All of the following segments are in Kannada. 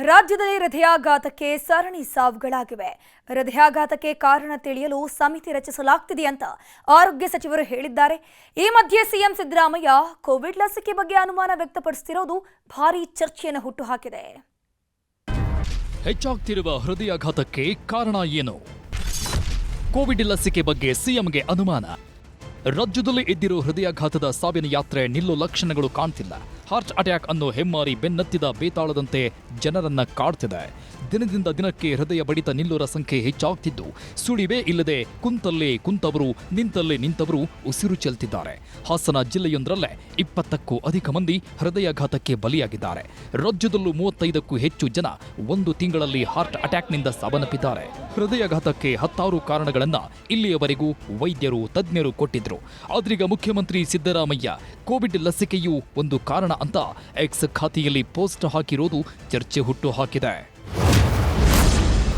ರಾಜ್ಯದಲ್ಲಿ ಹೃದಯಾಘಾತಕ್ಕೆ ಸರಣಿ ಸಾವುಗಳಾಗಿವೆ. ಹೃದಯಾಘಾತಕ್ಕೆ ಕಾರಣ ತಿಳಿಯಲು ಸಮಿತಿ ರಚಿಸಲಾಗ್ತಿದೆ ಅಂತ ಆರೋಗ್ಯ ಸಚಿವರು ಹೇಳಿದ್ದಾರೆ. ಈ ಮಧ್ಯೆ ಸಿಎಂ ಸಿದ್ದರಾಮಯ್ಯ ಕೋವಿಡ್ ಲಸಿಕೆ ಬಗ್ಗೆ ಅನುಮಾನ ವ್ಯಕ್ತಪಡಿಸುತ್ತಿರುವುದು ಭಾರೀ ಚರ್ಚೆಯನ್ನು ಹುಟ್ಟುಹಾಕಿದೆ. ಹೆಚ್ಚಾಗ್ತಿರುವ ಹೃದಯಾಘಾತಕ್ಕೆ ಕಾರಣ ಏನು? ಕೋವಿಡ್ ಲಸಿಕೆ ಬಗ್ಗೆ ಸಿಎಂಗೆ ಅನುಮಾನ? ರಾಜ್ಯದಲ್ಲಿ ಇದ್ದಿರೋ ಹೃದಯಾಘಾತದ ಸಾವಿನ ಯಾತ್ರೆ ನಿಲ್ಲೋ ಲಕ್ಷಣಗಳು ಕಾಣ್ತಿಲ್ಲ. ಹಾರ್ಟ್ ಅಟ್ಯಾಕ್ ಅನ್ನೋ ಹೆಮ್ಮಾರಿ ಬೆನ್ನತ್ತಿದ ಬೇತಾಳದಂತೆ ಜನರನ್ನ ಕಾಡ್ತಿದೆ. ದಿನದಿಂದ ದಿನಕ್ಕೆ ಹೃದಯ ಬಡಿತ ನಿಲ್ಲೋರ ಸಂಖ್ಯೆ ಹೆಚ್ಚಾಗ್ತಿದ್ದು. ಸುಳಿವೇ ಇಲ್ಲದೆ ಕುಂತಲ್ಲೇ ಕುಂತವರು, ನಿಂತಲ್ಲೇ ನಿಂತವರು ಉಸಿರು ಚೆಲ್ತಿದ್ದಾರೆ. ಹಾಸನ ಜಿಲ್ಲೆಯೊಂದರಲ್ಲೇ ಇಪ್ಪತ್ತಕ್ಕೂ ಅಧಿಕ ಮಂದಿ ಹೃದಯಾಘಾತಕ್ಕೆ ಬಲಿಯಾಗಿದ್ದಾರೆ. ರಾಜ್ಯದಲ್ಲೂ ಮೂವತ್ತೈದಕ್ಕೂ ಹೆಚ್ಚು ಜನ ಒಂದು ತಿಂಗಳಲ್ಲಿ ಹಾರ್ಟ್ ಅಟ್ಯಾಕ್ನಿಂದ ಸಾವನ್ನಪ್ಪಿದ್ದಾರೆ. ಹೃದಯಾಘಾತಕ್ಕೆ ಹತ್ತಾರು ಕಾರಣಗಳನ್ನು ಇಲ್ಲಿಯವರೆಗೂ ವೈದ್ಯರು, ತಜ್ಞರು ಕೊಟ್ಟಿದ್ರು. ಆದ್ರೀಗ ಮುಖ್ಯಮಂತ್ರಿ ಸಿದ್ದರಾಮಯ್ಯ ಕೋವಿಡ್ ಲಸಿಕೆಯೂ ಒಂದು ಕಾರಣ ಅಂತ ಎಕ್ಸ್ ಖಾತೆಯಲ್ಲಿ ಪೋಸ್ಟ್ ಹಾಕಿರೋದು ಚರ್ಚೆ ಹುಟ್ಟು ಹಾಕಿದೆ.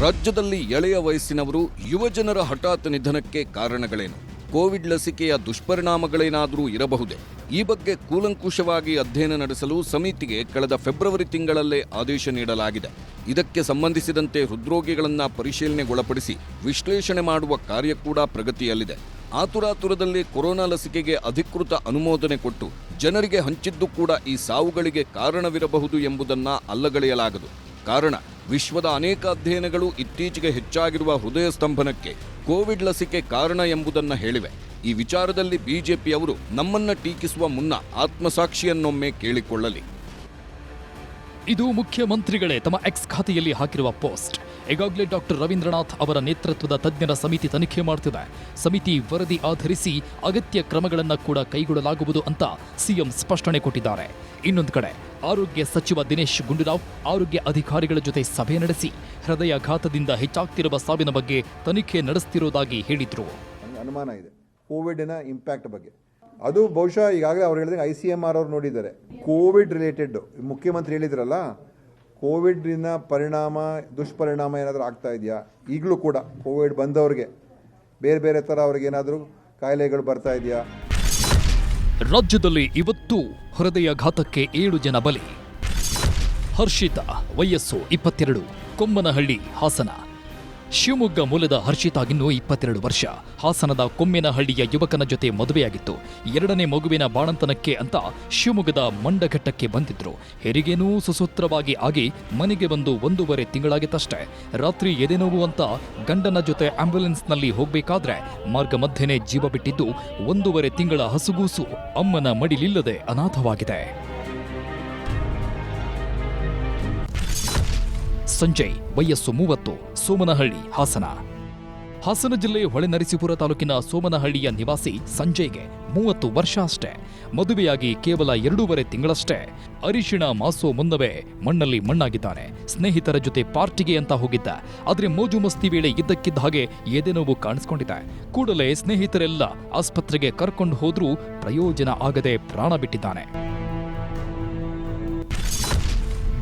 ರಾಜ್ಯದಲ್ಲಿ ಎಳೆಯ ವಯಸ್ಸಿನವರು ಯುವಜನರ ಹಠಾತ್ ನಿಧನಕ್ಕೆ ಕಾರಣಗಳೇನು? ಕೋವಿಡ್ ಲಸಿಕೆಯ ದುಷ್ಪರಿಣಾಮಗಳೇನಾದರೂ ಇರಬಹುದೇ? ಈ ಬಗ್ಗೆ ಕೂಲಂಕುಷವಾಗಿ ಅಧ್ಯಯನ ನಡೆಸಲು ಸಮಿತಿಗೆ ಕಳೆದ ಫೆಬ್ರವರಿ ತಿಂಗಳಲ್ಲೇ ಆದೇಶ ನೀಡಲಾಗಿದೆ. ಇದಕ್ಕೆ ಸಂಬಂಧಿಸಿದಂತೆ ಹೃದ್ರೋಗಿಗಳನ್ನು ಪರಿಶೀಲನೆಗೊಳಪಡಿಸಿ ವಿಶ್ಲೇಷಣೆ ಮಾಡುವ ಕಾರ್ಯ ಕೂಡ ಪ್ರಗತಿಯಲ್ಲಿದೆ. ಆತುರಾತುರದಲ್ಲಿ ಕೊರೋನಾ ಲಸಿಕೆಗೆ ಅಧಿಕೃತ ಅನುಮೋದನೆ ಕೊಟ್ಟು ಜನರಿಗೆ ಹಂಚಿದ್ದು ಕೂಡ ಈ ಸಾವುಗಳಿಗೆ ಕಾರಣವಿರಬಹುದು ಎಂಬುದನ್ನು ಅಲ್ಲಗಳೆಯಲಾಗದು. ಕಾರಣ, ವಿಶ್ವದ ಅನೇಕ ಅಧ್ಯಯನಗಳು ಇತ್ತೀಚೆಗೆ ಹೆಚ್ಚಾಗಿರುವ ಹೃದಯ ಸ್ತಂಭನಕ್ಕೆ ಕೋವಿಡ್ ಲಸಿಕೆ ಕಾರಣ ಎಂಬುದನ್ನು ಹೇಳಿವೆ. ಈ ವಿಚಾರದಲ್ಲಿ ಬಿಜೆಪಿಯವರು ನಮ್ಮನ್ನ ಟೀಕಿಸುವ ಮುನ್ನ ಆತ್ಮಸಾಕ್ಷಿಯನ್ನೊಮ್ಮೆ ಕೇಳಿಕೊಳ್ಳಲಿ. ಇದು ಮುಖ್ಯಮಂತ್ರಿಗಳೇ ತಮ್ಮ ಎಕ್ಸ್ ಖಾತೆಯಲ್ಲಿ ಹಾಕಿರುವ ಪೋಸ್ಟ್. ಈಗಾಗಲೇ ಡಾಕ್ಟರ್ ರವೀಂದ್ರನಾಥ್ ಅವರ ನೇತೃತ್ವದ ತಜ್ಞರ ಸಮಿತಿ ತನಿಖೆ ಮಾಡ್ತಿದೆ. ಸಮಿತಿ ವರದಿ ಆಧರಿಸಿ ಅಗತ್ಯ ಕ್ರಮಗಳನ್ನು ಕೂಡ ಕೈಗೊಳ್ಳಲಾಗುವುದು ಅಂತ ಸಿಎಂ ಸ್ಪಷ್ಟನೆ ಕೊಟ್ಟಿದ್ದಾರೆ. ಇನ್ನೊಂದು ಕಡೆ, ಆರೋಗ್ಯ ಸಚಿವ ದಿನೇಶ್ ಗುಂಡೂರಾವ್ ಆರೋಗ್ಯ ಅಧಿಕಾರಿಗಳ ಜೊತೆ ಸಭೆ ನಡೆಸಿ ಹೃದಯಾಘಾತದಿಂದ ಹೆಚ್ಚಾಗ್ತಿರುವ ಸಾವಿನ ಬಗ್ಗೆ ತನಿಖೆ ನಡೆಸ್ತಿರೋದಾಗಿ ಹೇಳಿದರು. ಅನುಮಾನ ಇದೆ. ಕೋವಿಡ್ನ ಇಂಪ್ಯಾಕ್ಟ್ ಬಗ್ಗೆ. ಅದು ಬಹುಶಃ ಈಗಾಗಲೇ ಅವ್ರು ಹೇಳಿದ್ರೆ ಐ ಸಿ ಎಂ ಆರ್ ಅವ್ರು ನೋಡಿದ್ದಾರೆ. ಕೋವಿಡ್ ರಿಲೇಟೆಡ್ ಮುಖ್ಯಮಂತ್ರಿ ಹೇಳಿದ್ರಲ್ಲ ಕೋವಿಡ್ನ ಪರಿಣಾಮ, ದುಷ್ಪರಿಣಾಮ ಏನಾದರೂ ಆಗ್ತಾ ಇದೆಯಾ? ಈಗಲೂ ಕೂಡ ಕೋವಿಡ್ ಬಂದವ್ರಿಗೆ. ಬೇರೆ ಬೇರೆ ಥರ ಅವ್ರಿಗೆ ಏನಾದರೂ ಕಾಯಿಲೆಗಳು ಬರ್ತಾ ಇದೆಯಾ? ರಾಜ್ಯದಲ್ಲಿ ಇವತ್ತು ಹೃದಯಾಘಾತಕ್ಕೆ ಏಳು ಜನ ಬಲಿ. ಹರ್ಷಿತ, ವಯಸ್ಸು ಇಪ್ಪತ್ತೆರಡು, ಕೊಮ್ಮನಹಳ್ಳಿ, ಹಾಸನ. ಶಿವಮೊಗ್ಗ ಮೂಲದ ಹರ್ಷಿತಾಗಿನ್ನು ಇಪ್ಪತ್ತೆರಡು ವರ್ಷ. ಹಾಸನದ ಕೊಮ್ಮೇನಹಳ್ಳಿಯ ಯುವಕನ ಜೊತೆ ಮದುವೆಯಾಗಿತ್ತು. ಎರಡನೇ ಮಗುವಿನ ಬಾಣಂತನಕ್ಕೆ ಅಂತ ಶಿವಮೊಗ್ಗದ ಮಂಡಘಟ್ಟಕ್ಕೆ ಬಂದಿದ್ರು. ಹೆರಿಗೆನೂ ಸುಸೂತ್ರವಾಗಿ ಆಗಿ ಮನೆಗೆ ಬಂದು ಒಂದೂವರೆ ತಿಂಗಳಾಗಿತ್ತಷ್ಟೇ. ರಾತ್ರಿ ಎದೆನೋವು ಅಂತ ಗಂಡನ ಜೊತೆ ಆಂಬ್ಯುಲೆನ್ಸ್ನಲ್ಲಿ ಹೋಗಬೇಕಾದ್ರೆ ಮಾರ್ಗ ಮಧ್ಯೆನೇ ಜೀವ ಬಿಟ್ಟಿದ್ದು ಒಂದೂವರೆ ತಿಂಗಳ ಹಸುಗೂಸು ಅಮ್ಮನ ಮಡಿಲಿಲ್ಲದೆ ಅನಾಥವಾಗಿದೆ. ಸಂಜಯ್ ವಯಸ್ಸು ಮೂವತ್ತು, ಸೋಮನಹಳ್ಳಿ, ಹಾಸನ. ಹಾಸನ ಜಿಲ್ಲೆ ಹೊಳೆನರಸೀಪುರ ತಾಲೂಕಿನ ಸೋಮನಹಳ್ಳಿಯ ನಿವಾಸಿ ಸಂಜಯ್ಗೆ ಮೂವತ್ತು ವರ್ಷ ಅಷ್ಟೇ. ಮದುವೆಯಾಗಿ ಕೇವಲ ಎರಡೂವರೆ ತಿಂಗಳಷ್ಟೇ. ಅರಿಶಿಣ ಮಾಸೋ ಮುನ್ನವೇ ಮಣ್ಣಲ್ಲಿ ಮಣ್ಣಾಗಿದ್ದಾನೆ. ಸ್ನೇಹಿತರ ಜೊತೆ ಪಾರ್ಟಿಗೆ ಅಂತ ಹೋಗಿದ್ದ. ಆದರೆ ಮೋಜು ಮಸ್ತಿ ವೇಳೆ ಇದ್ದಕ್ಕಿದ್ದ ಹಾಗೆ ಎದೆನೋವು ಕಾಣಿಸ್ಕೊಂಡಿದೆ. ಕೂಡಲೇ ಸ್ನೇಹಿತರೆಲ್ಲ ಆಸ್ಪತ್ರೆಗೆ ಕರ್ಕೊಂಡು ಹೋದ್ರೂ ಪ್ರಯೋಜನ ಆಗದೆ ಪ್ರಾಣ ಬಿಟ್ಟಿದ್ದಾನೆ.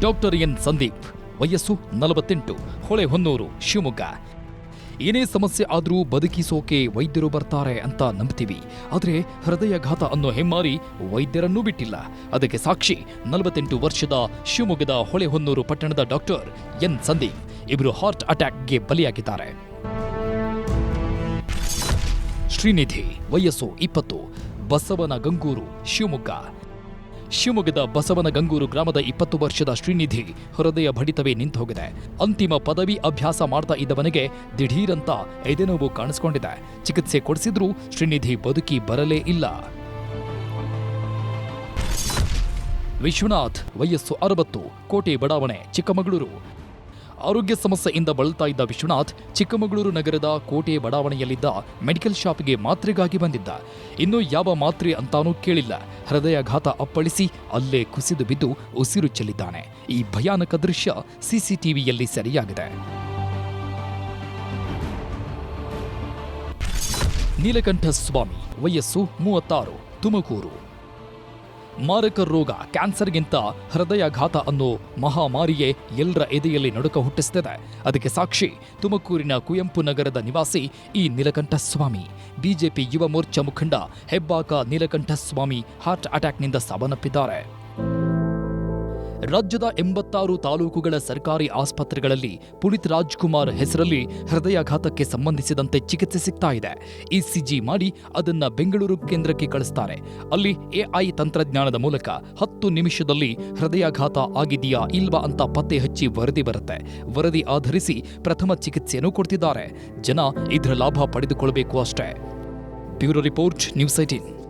ಡಾಕ್ಟರ್ ಎನ್ ಸಂದೀಪ್ ವಯಸ್ಸು ನಲವತ್ತೆಂಟು ಹೊಳೆಹೊನ್ನೂರು ಶಿವಮೊಗ್ಗ. ಏನೇ ಸಮಸ್ಯೆ ಆದರೂ ಬದುಕಿಸೋಕೆ ವೈದ್ಯರು ಬರ್ತಾರೆ ಅಂತ ನಂಬ್ತೀವಿ. ಆದರೆ ಹೃದಯಘಾತ ಅನ್ನೋ ಹೆಮ್ಮಾರಿ ವೈದ್ಯರನ್ನೂ ಬಿಟ್ಟಿಲ್ಲ. ಅದಕ್ಕೆ ಸಾಕ್ಷಿ, ನಲವತ್ತೆಂಟು ವರ್ಷದ ಶಿವಮೊಗ್ಗದ ಹೊಳೆಹೊನ್ನೂರು ಪಟ್ಟಣದ ಡಾಕ್ಟರ್ ಎನ್ ಸಂದೀಪ್. ಇವರು ಹಾರ್ಟ್ ಅಟ್ಯಾಕ್ಗೆ ಬಲಿಯಾಗಿದ್ದಾರೆ. ಶ್ರೀನಿಧಿ, ವಯಸ್ಸು ಇಪ್ಪತ್ತು ಬಸವನ ಗಂಗೂರು ಶಿವಮೊಗ್ಗ. ಶಿವಮೊಗ್ಗದ ಬಸವನ ಗಂಗೂರು ಗ್ರಾಮದ ಇಪ್ಪತ್ತು ವರ್ಷದ ಶ್ರೀನಿಧಿ ಹೃದಯ ಬಡಿತವೇ ನಿಂತು ಹೋಗಿದೆ ಅಂತಿಮ ಪದವಿ ಅಭ್ಯಾಸ ಮಾಡ್ತಾ ಇದ್ದವನಿಗೆ ದಿಢೀರಂತ ಎದೆನೋವು ಕಾಣಿಸ್ಕೊಂಡಿದೆ. ಚಿಕಿತ್ಸೆ ಕೊಡಿಸಿದ್ರೂ ಶ್ರೀನಿಧಿ ಬದುಕಿ ಬರಲೇ ಇಲ್ಲ. ವಿಶ್ವನಾಥ್, ವಯಸ್ಸು ಅರವತ್ತು, ಕೋಟೆ ಬಡಾವಣೆ, ಚಿಕ್ಕಮಗಳೂರು. ಆರೋಗ್ಯ ಸಮಸ್ಯೆಯಿಂದ ಬಳಲ್ತಾ ಇದ್ದ ವಿಶ್ವನಾಥ್ ಚಿಕ್ಕಮಗಳೂರು ನಗರದ ಕೋಟೆ ಬಡಾವಣೆಯಲ್ಲಿದ್ದ ಮೆಡಿಕಲ್ ಶಾಪ್ಗೆ ಮಾತ್ರೆಗಾಗಿ ಬಂದಿದ್ದ. ಇನ್ನು ಯಾವ ಮಾತ್ರೆ ಅಂತಾನೂ ಕೇಳಿಲ್ಲ. ಹೃದಯಾಘಾತ ಅಪ್ಪಳಿಸಿ ಅಲ್ಲೇ ಕುಸಿದು ಬಿದ್ದು ಉಸಿರು ಚೆಲ್ಲಿದ್ದಾನೆ. ಈ ಭಯಾನಕ ದೃಶ್ಯ ಸಿಸಿಟಿವಿಯಲ್ಲಿ ಸೆರೆಯಾಗಿದೆ. ನೀಲಕಂಠ ಸ್ವಾಮಿ, ವಯಸ್ಸು ಮೂವತ್ತಾರು, ತುಮಕೂರು. ಮಾರಕ ರೋಗ ಕ್ಯಾನ್ಸರ್ಗಿಂತ ಹೃದಯಾಘಾತ ಅನ್ನೋ ಮಹಾಮಾರಿಯೇ ಎಲ್ಲರ ಎದೆಯಲ್ಲಿ ನಡುಕ ಹುಟ್ಟಿಸ್ತಿದೆ. ಅದಕ್ಕೆ ಸಾಕ್ಷಿ, ತುಮಕೂರಿನ ಕುವೆಂಪು ನಗರದ ನಿವಾಸಿ ಈ ನೀಲಕಂಠಸ್ವಾಮಿ. ಬಿಜೆಪಿ ಯುವ ಮೋರ್ಚಾ ಮುಖಂಡ ಹೆಬ್ಬಾಕ ನೀಲಕಂಠಸ್ವಾಮಿ ಹಾರ್ಟ್ ಅಟ್ಯಾಕ್ನಿಂದ ಸಾವನ್ನಪ್ಪಿದ್ದಾರೆ. ರಾಜ್ಯದ ಎಂಬತ್ತಾರು ತಾಲೂಕುಗಳ ಸರ್ಕಾರಿ ಆಸ್ಪತ್ರೆಗಳಲ್ಲಿ ಪುನೀತ್ ರಾಜ್ಕುಮಾರ್ ಹೆಸರಲ್ಲಿ ಹೃದಯಾಘಾತಕ್ಕೆ ಸಂಬಂಧಿಸಿದಂತೆ ಚಿಕಿತ್ಸೆ ಸಿಗ್ತಾ ಇದೆ. ಇಸಿಜಿ ಮಾಡಿ ಅದನ್ನ ಬೆಂಗಳೂರು ಕೇಂದ್ರಕ್ಕೆ ಕಳಿಸ್ತಾರೆ. ಅಲ್ಲಿ ಎಐ ತಂತ್ರಜ್ಞಾನದ ಮೂಲಕ ಹತ್ತು ನಿಮಿಷದಲ್ಲಿ ಹೃದಯಾಘಾತ ಆಗಿದೆಯಾ ಇಲ್ವಾ ಅಂತ ಪತ್ತೆ ಹಚ್ಚಿ ವರದಿ ಬರುತ್ತೆ. ವರದಿ ಆಧರಿಸಿ ಪ್ರಥಮ ಚಿಕಿತ್ಸೆಯನ್ನು ಕೊಡ್ತಿದ್ದಾರೆ. ಜನ ಇದರ ಲಾಭ ಪಡೆದುಕೊಳ್ಳಬೇಕು ಅಷ್ಟೇ. Bureau report, news eighteen.